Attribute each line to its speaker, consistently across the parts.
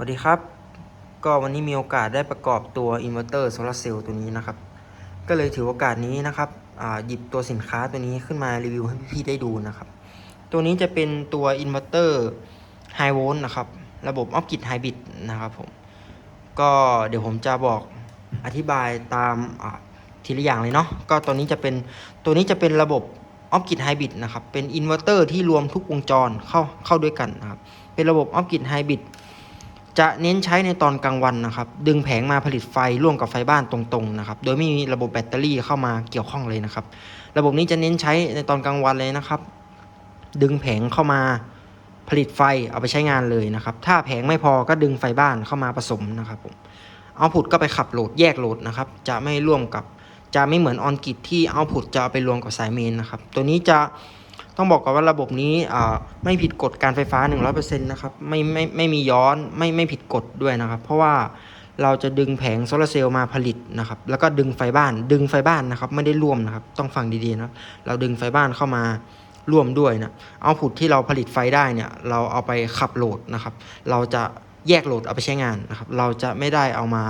Speaker 1: วัสดีครับ ก็วันนี้มีโอกาสได้ประกอบตัวอินเวอร์เตอร์โซลาร์เซลล์ตัวนี้นะครับ ก็เลยถือโอกาสนี้นะครับหยิบตัวสินค้าตัวนี้ขึ้นมารีวิวให้พี่ๆได้ดูนะครับ ตัวนี้จะเป็นตัวอินเวอร์เตอร์ไฮโวลต์นะครับ ระบบออฟกิดไฮบริดนะครับผม ก็เดี๋ยวผมจะบอกอธิบายตามทีละอย่างเลยเนาะ ก็ตัวนี้จะเป็นตัวนี้จะเป็นระบบออฟกิดไฮบริดนะครับ เป็นอินเวอร์เตอร์ที่รวมทุกวงจรเข้าเข้าด้วยกันนะครับ เป็นระบบออฟกิดไฮบริด จะเน้นใช้ในตอนกลางวันนะครับ ดึงแผงมาผลิตไฟร่วมกับไฟบ้านตรงๆนะครับ โดยไม่มีระบบแบตเตอรี่เข้ามาเกี่ยวข้องเลยนะครับ ระบบนี้จะเน้นใช้ในตอนกลางวันเลยนะครับ ดึงแผงเข้ามาผลิตไฟเอาไปใช้งานเลยนะครับ ถ้าแผงไม่พอก็ดึงไฟบ้านเข้ามาผสมนะครับผมเอาพุทก็ไปขับโหลดแยกโหลดนะครับ จะไม่ร่วมกับจะไม่เหมือนออนกิดที่เอาพุทจะเอาไปรวมกับสายเมนนะครับ ตัวนี้จะ ต้องบอกก่อนว่าระบบนี้ไม่ผิดกฎการไฟฟ้า 100%นะครับไม่ไม่ไม่มีย้อนไม่ไม่ผิดกฎด้วยนะครับ เพราะว่าเราจะดึงแผงโซลาร์เซลล์มาผลิตนะครับ แล้วก็ดึงไฟบ้าน ดึงไฟบ้านนะครับ ไม่ได้ร่วมนะครับ ต้องฟังดีๆนะเราดึงไฟบ้านเข้ามาร่วมด้วยนะเอาผุดที่เราผลิตไฟได้เนี่ย เราเอาไปขับโหลดนะครับ เราจะแยกโหลดเอาไปใช้งานนะครับ เราจะไม่ได้เอามา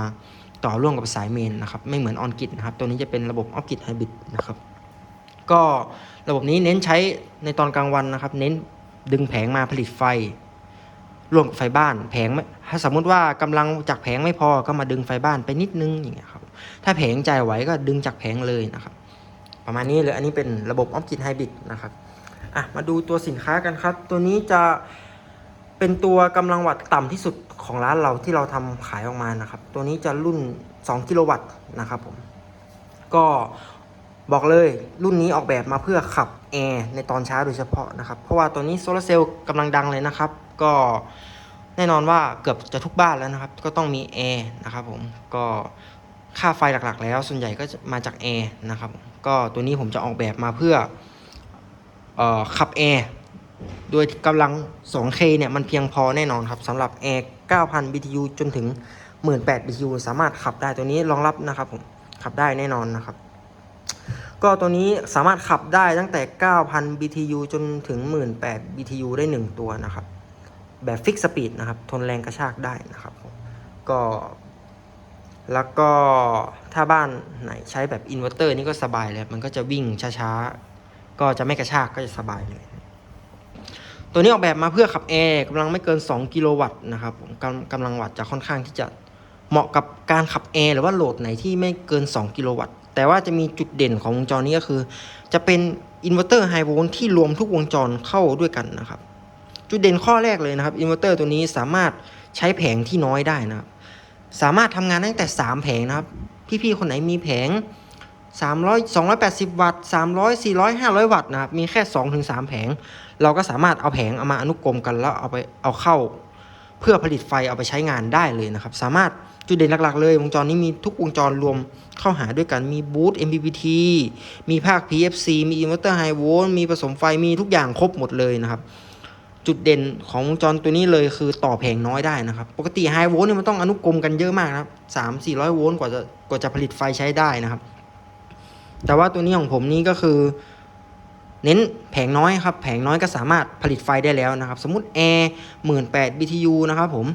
Speaker 1: ต่อร่วมกับสายเมนนะครับ ไม่เหมือนออนกิดนะครับ ตัวนี้จะเป็นระบบออฟกิดไฮบริดนะครับ ก็ระบบนี้เน้นใช้ในตอนกลางวันนะครับ เน้นดึงแผงมาผลิตไฟร่วมกับไฟบ้าน แผงไม่ถ้าสมมุติว่ากำลังจากแผงไม่พอก็มาดึงไฟบ้านไปนิดนึงอย่างเงี้ยครับถ้าแผงจ่ายไหวก็ดึงจากแผงเลยนะครับ ประมาณนี้เลยอันนี้เป็นระบบออฟกิดไฮบริดนะครับอะมาดูตัวสินค้ากันครับ ตัวนี้จะเป็นตัวกำลังวัตต์ต่ำที่สุดของร้านเราที่เราทำขายออกมานะครับ ตัวนี้จะรุ่น 2 กิโลวัตต์นะครับผมก็ บอกเลยรุ่นนี้ออกแบบมาเพื่อขับแอร์ในตอนเช้าโดยเฉพาะนะครับ เพราะว่าตัวนี้โซลาร์เซลล์กำลังดังเลยนะครับ ก็แน่นอนว่าเกือบจะทุกบ้านแล้วนะครับ ก็ต้องมีแอร์นะครับผมก็ค่าไฟหลักๆ แล้ว ส่วนใหญ่ก็จะมาจากแอร์นะครับก็ตัวนี้ผมจะออกแบบมาเพื่อเออขับแอร์โดยกำลัง 2K เนี่ยมันเพียงพอแน่นอนครับสำหรับแอร์ 9,000 BTU จนถึง 18,000 BTU สามารถขับได้ตัวนี้รองรับนะครับผมขับได้แน่นอนนะครับ ก็ตัวนี้สามารถขับได้ตั้งแต่ 9,000 BTU จนถึง 18,000 BTU ได้ 1 ตัวนะครับ แบบฟิกสปีดนะครับ ทนแรงกระชากได้นะครับ ก็ แล้วก็ถ้าบ้านไหนใช้แบบอินเวอร์เตอร์นี่ก็สบายเลย มันก็จะวิ่งช้าๆ ก็จะไม่กระชากก็จะสบายเลย ตัวนี้ออกแบบมาเพื่อขับแอร์กำลังไม่เกิน 2 กิโลวัตต์นะครับผมกำกำลังวัตต์จะค่อนข้างที่จะเหมาะกับการขับแอร์หรือว่าโหลดไหนที่ไม่เกิน 2 กิโลวัตต์ แต่ว่าจะมีจุดเด่นของวงจรนี้ก็คือ จะเป็นอินเวอร์เตอร์ไฮโวลต์ที่รวมทุกวงจรเข้าด้วยกันนะครับ จุดเด่นข้อแรกเลยนะครับอินเวอร์เตอร์ตัวนี้สามารถใช้แผงที่น้อยได้นะครับ สามารถทำงานได้ตั้งแต่ 3 แผงนะครับ พี่ๆคนไหนมีแผง 300 280 วัตต์ 300 400 500 วัตต์นะครับ มีแค่ 2-3 แผง เราก็สามารถเอาแผงเอามาอนุกรมกันแล้วเอาไปเอาเข้า เพื่อผลิตไฟเอาไปใช้งานได้เลยนะครับ สามารถจุดเด่นหลักๆเลย วงจรนี้มีทุกวงจรรวมเข้าหาด้วยกันมีบูต MPPT มีภาค PFC มีอินเวอร์เตอร์ไฮโวลต์มีผสมไฟมีทุกอย่างครบหมดเลยนะครับ จุดเด่นของวงจรตัวนี้เลยคือต่อแผงน้อยได้นะครับ ปกติไฮโวลต์เนี่ยมันต้องอนุกรมกันเยอะมากนะครับสามสี่ร้อยโวลต์กว่าจะกว่าจะผลิตไฟใช้ได้นะครับ แต่ว่าตัวนี้ของผมนี่ก็คือ เน้นแผงน้อยครับ แผงน้อยก็สามารถผลิตไฟได้แล้วนะครับ สมมติแอร์หมื่นแปด BTU นะครับผม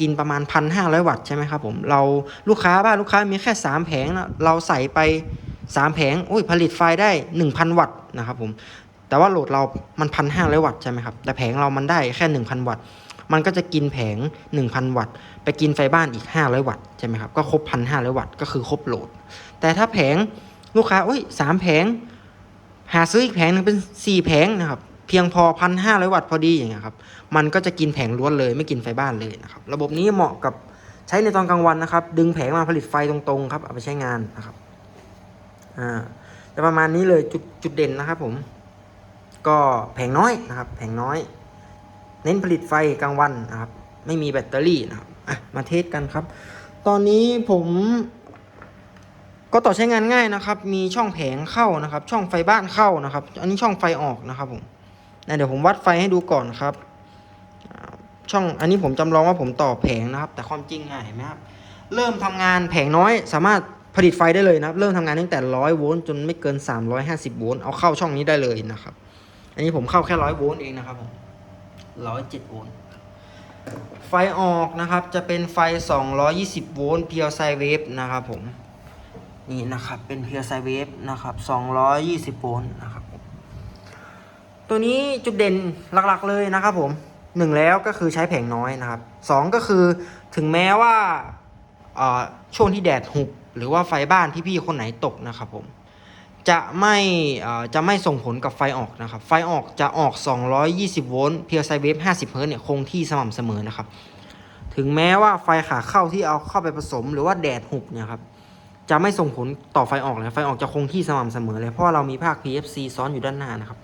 Speaker 1: กินประมาณพันห้าร้อยวัตต์ใช่ไหมครับผมเราลูกค้าบ้านลูกค้ามีแค่สามแผงนะเราใส่ไปสามแผงโอ้ยผลิตไฟได้หนึ่งพันวัตต์นะครับผมแต่ว่าโหลดเรามันพันห้าร้อยวัตต์ใช่ไหมครับแต่แผงเรามันได้แค่หนึ่งพันวัตต์ มันก็จะกินแผงหนึ่งพันวัตต์ ไปกินไฟบ้านอีกห้าร้อยวัตต์ใช่ไหมครับก็ครบพันห้าร้อยวัตต์ก็คือครบโหลด แต่ถ้าแผงลูกค้าอุ้ยสามแผง หาซื้ออีกแผงหนึ่งเป็นสี่แผงนะครับเพียงพอพันห้าร้อยวัตต์พอดีอย่างเงี้ยครับมันก็จะกินแผงล้วนเลยไม่กินไฟบ้านเลยนะครับระบบนี้เหมาะกับใช้ในตอนกลางวันนะครับ ดึงแผงมาผลิตไฟตรงๆครับเอาไปใช้งานนะครับอ่าจะประมาณนี้เลยจุดจุดเด่นนะครับ ผม ก็แผงน้อยนะครับ แผงน้อย เน้นผลิตไฟกลางวันนะครับ ไม่มีแบตเตอรี่นะครับอะมาเทสกันครับ ตอนนี้ผม ก็ต่อใช้งานง่ายนะครับ มีช่องแผงเข้านะครับ ช่องไฟบ้านเข้านะครับ อันนี้ช่องไฟออกนะครับผมนะเดี๋ยวผมวัดไฟให้ดูก่อนครับ ช่องอันนี้ผมจำลองว่าผมต่อแผงนะครับ แต่ความจริงง่ายเห็นไหมครับ เริ่มทำงานแผงน้อย สามารถผลิตไฟได้เลยนะครับ เริ่มทำงานตั้งแต่ร้อยโวลต์จนไม่เกิน 350โวลต์เอาเข้าช่องนี้ได้เลยนะครับ อันนี้ผมเข้าแค่ร้อยโวลต์เองนะครับผมร้อยเจ็ดโวลต์ไฟออกนะครับ จะเป็นไฟ 220 โวลต์เพียวไซเวฟนะครับผม นี่นะครับ เป็นเพียวไซเวฟนะครับ 220 โวลต์นะครับ ตัวนี้จุดเด่นหลักๆเลยนะครับผมหนึ่งแล้วก็คือใช้แผงน้อยนะครับสองก็คือถึงแม้ว่าช่วงที่แดดหุบหรือว่าไฟบ้านที่พี่คนไหนตกนะครับผมจะไม่จะไม่ส่งผลกับไฟออกนะครับ ไฟออกจะออก 220 โวลต์เพียวไซเวฟ50 เฮิร์ตเนี่ยคงที่สม่ำเสมอนะครับ ถึงแม้ว่าไฟขาเข้าที่เอาเข้าไปผสม หรือว่าแดดหุบเนี่ยครับ จะไม่ส่งผลต่อไฟออกเลยไฟออกจะคงที่สม่ำเสมอเลยเพราะเรามีภาค PFC ซ้อนอยู่ด้านหน้านะครับ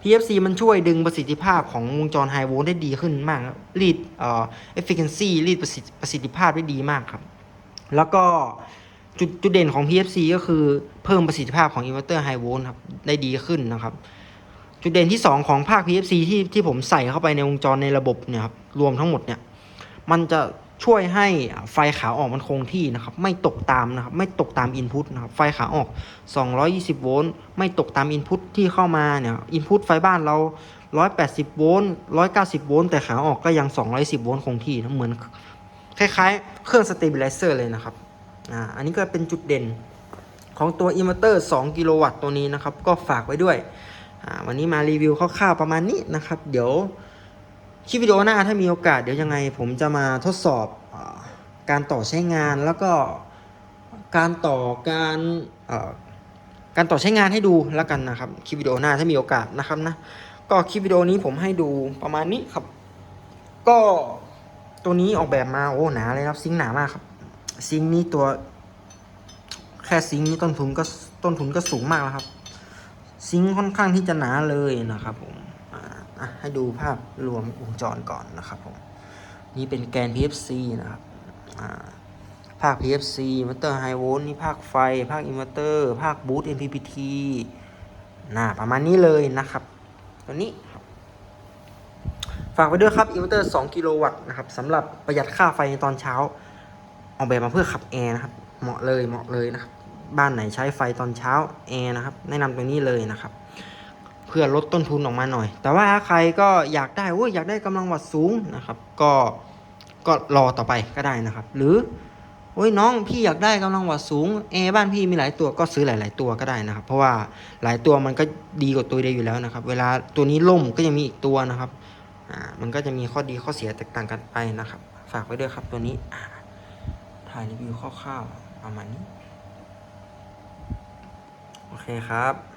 Speaker 1: PFC มันช่วยดึงประสิทธิภาพของวงจรไฮโวลต์ได้ดีขึ้นมากครับรีดเอ่อ efficiency รีดประสิทธิประสิทธิภาพได้ดีมากครับ แล้วก็จุดจุดเด่นของ PFC ก็คือเพิ่มประสิทธิภาพของอินเวอร์เตอร์ไฮโวลต์ครับได้ดีขึ้นนะครับ จุดเด่นที่ 2 ของภาค PFC ที่ที่ผมใส่เข้าไปในวงจรในระบบเนี่ยครับรวมทั้งหมดเนี่ยมันจะ ช่วยให้ไฟขาออกมันคงที่นะครับ ไม่ตกตามนะครับ ไม่ตกตามอินพุตนะครับ ไฟขาออก 220 โวลต์ ไม่ตกตามอินพุตที่เข้ามาเนี่ยอินพุตไฟบ้านเรา 180 โวลต์ 190 โวลต์ แต่ขาออกก็ยัง 210 โวลต์คงที่นะเหมือน คล้ายๆ เครื่องสเต b ิ l ไลเซอร์เลยนะครับ อ่า อันนี้ก็เป็นจุดเด่นของตัวอินเวอร์เตอร์ 2 กิโลวัตต์ตัวนี้นะครับ ก็ฝากไว้ด้วย อ่า วันนี้มารีวิวคร่าวๆประมาณนี้นะครับ เดี๋ยว คลิปวิดีโอหน้าถ้ามีโอกาสเดี๋ยวยังไง ผมจะมาทดสอบอการต่อใช้งานแล้วก็การต่อการการต่อใช้งานให้ดูแล้วกันนะครับคลิปวิดีโอหน้าถ้ามีโอกาสนะครับนะก็คลิปวิดีโอนี้ผมให้ดูประมาณนี้ครับ ก็ตัวนี้ออกแบบมาโอ้หนาเลยครับซิงหนามากครับ ซิงนี้ตัว แค่ซิงนี้ต้นทุนก็ต้นทุนก็สูงมากแล้วครับ ซิงค่อนข้างที่จะหนาเลยนะครับผม ให้ดูภาพรวมวงจรก่อนนะครับผม นี่เป็นแกน PFC นะครับภาค PFC อินเวอเตอร์ไฮโวลต์นี่ภาคไฟ ภาคอินเวอร์เตอร์ ภาคบูต MPPT น่าประมาณนี้เลยนะครับ ตัวนี้ ฝากไว้ด้วยครับอินเวอร์เตอร์ 2 กิโลวัตต์นะครับสำหรับประหยัดค่าไฟในตอนเช้า ออกแบบมาเพื่อขับแอร์นะครับ เหมาะเลยเหมาะเลยนะครับ บ้านไหนใช้ไฟตอนเช้าแอร์นะครับ แนะนำตัวนี้เลยนะครับ พื่อลดต้นทุนออกมาหน่อย แต่ว่าถ้าใครก็อยากได้โอ้ยอยากได้กำลังวัตสูงนะครับ ก็ก็รอต่อไปก็ได้นะครับ หรือโอ้ยน้องพี่อยากได้กำลังวัตสูงแอบ้านพี่มีหลายตัวก็ซื้อหลาย ๆ ตัวก็ได้นะครับ เพราะว่าหลายตัวมันก็ดีกว่าตัวเดียวอยู่แล้วนะครับ เวลาตัวนี้ล่มก็ยังมีอีกตัวนะครับอ่ามันก็จะมีข้อดีข้อเสียแตกต่างกันไปนะครับ ฝากไว้ด้วยครับตัวนี้อ่าถ่ายรีวิวคร่าวๆประมาณนี้ โอเคครับ